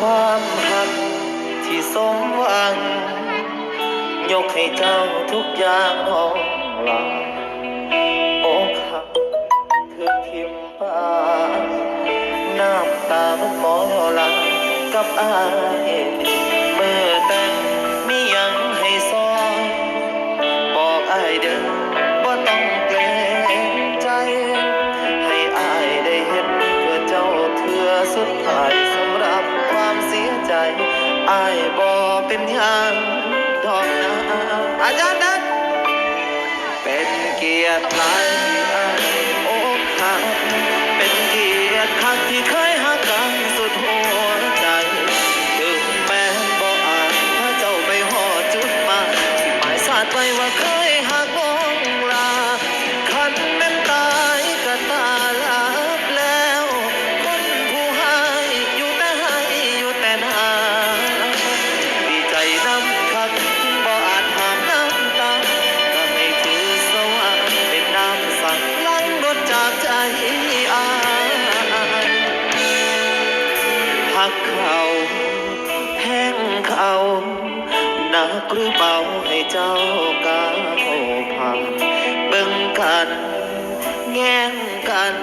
ความหักที่สมหวัง ยกให้เจ้าทุกอย่างของเราโอ้คักคือทิมปาน้ำตามันหมอลากับอายเมื่อแต่งม่ยังให้ซ้อนบอกอายเด้อ อายบ่เป็นหยังดอกนะอาจารย์นั้นเป็นเกียรติหลายที่อาย กเขาแห้งเขาหนักหรือเบาให้เจ้าก้าวผ่านเบิ่งกัน แง่งกัน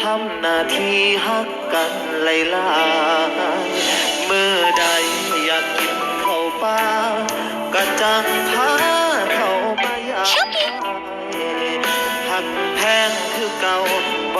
ทำหน้าที่หักกันไล่ลายมือใดอยากกินข้าวปลากะจังพาเข้ามาอยากหักแพงคือเก่า